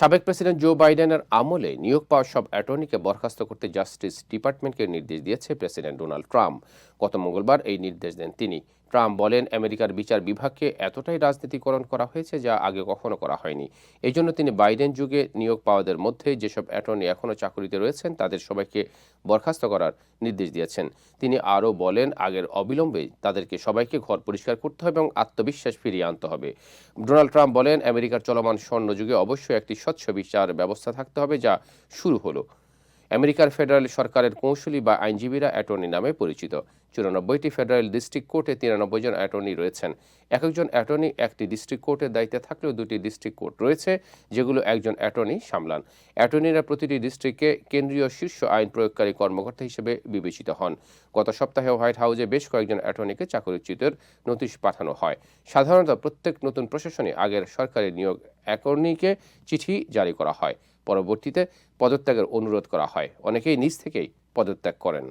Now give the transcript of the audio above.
সাবেক president Joe বাইডেনের আমলে নিয়োগ পাওয়া সব অ্যাটর্নিকে বরখাস্ত করতে জাস্টিস ডিপার্টমেন্টকে নির্দেশ দিয়েছে প্রেসিডেন্ট ডোনাল্ড ট্রাম্প। গত মঙ্গলবার এই নির্দেশ দেন তিনি। ট্রাম্প বলেন, আমেরিকার বিচার বিভাগকে এতটাই রাজনীতিকরণ করা হয়েছে যা আগে কখনো করা হয়নি। এই জন্য তিনি বাইডেন যুগে নিয়োগ পাওয়াদের মধ্যে যেসব অ্যাটর্নি এখনও চাকরিতে রয়েছেন, তাদের সবাইকে বরখাস্ত করার নির্দেশ দিয়েছেন। তিনি আরও বলেন, আগের অবিলম্বে তাদেরকে সবাইকে ঘর পরিষ্কার করতে হবে এবং আত্মবিশ্বাস ফিরিয়ে আনতে হবে। ডোনাল্ড ট্রাম্প বলেন, আমেরিকার চলমান স্বর্ণযুগে অবশ্যই একটি স্বচ্ছ বিচার ব্যবস্থা থাকতে হবে যা শুরু হলো। আমেরিকার ফেডারেল সরকারের কৌশলী বা আইনজীবীরা অ্যাটর্নি নামে পরিচিত। চুরানব্বইটি ফেডারেল ডিস্ট্রিক্ট কোর্টে তিরানব্বই জন অ্যাটর্নি রয়েছেন। এক একজন অ্যাটর্নি একটি ডিস্ট্রিক্ট কোর্টের দায়িত্বে থাকলেও দুটি ডিস্ট্রিক্ট কোর্ট রয়েছে, যেগুলো একজন অ্যাটর্নি সামলান। অ্যাটর্নিরা প্রতিটি ডিস্ট্রিক্টে কেন্দ্রীয় শীর্ষ আইন প্রয়োগকারী কর্মকর্তা হিসেবে বিবেচিত হন। গত সপ্তাহে হোয়াইট হাউসে বেশ কয়েকজন অ্যাটর্নিকে চাকরিচ্যুতের নোটিশ পাঠানো হয়। সাধারণত প্রত্যেক নতুন প্রশাসনে আগের সরকারি নিয়োগ অ্যাটর্নিকে চিঠি জারি করা হয়। পরবর্তীতে পদত্যাগের অনুরোধ করা হয়। অনেকেই নিজ থেকেই পদত্যাগ করেন।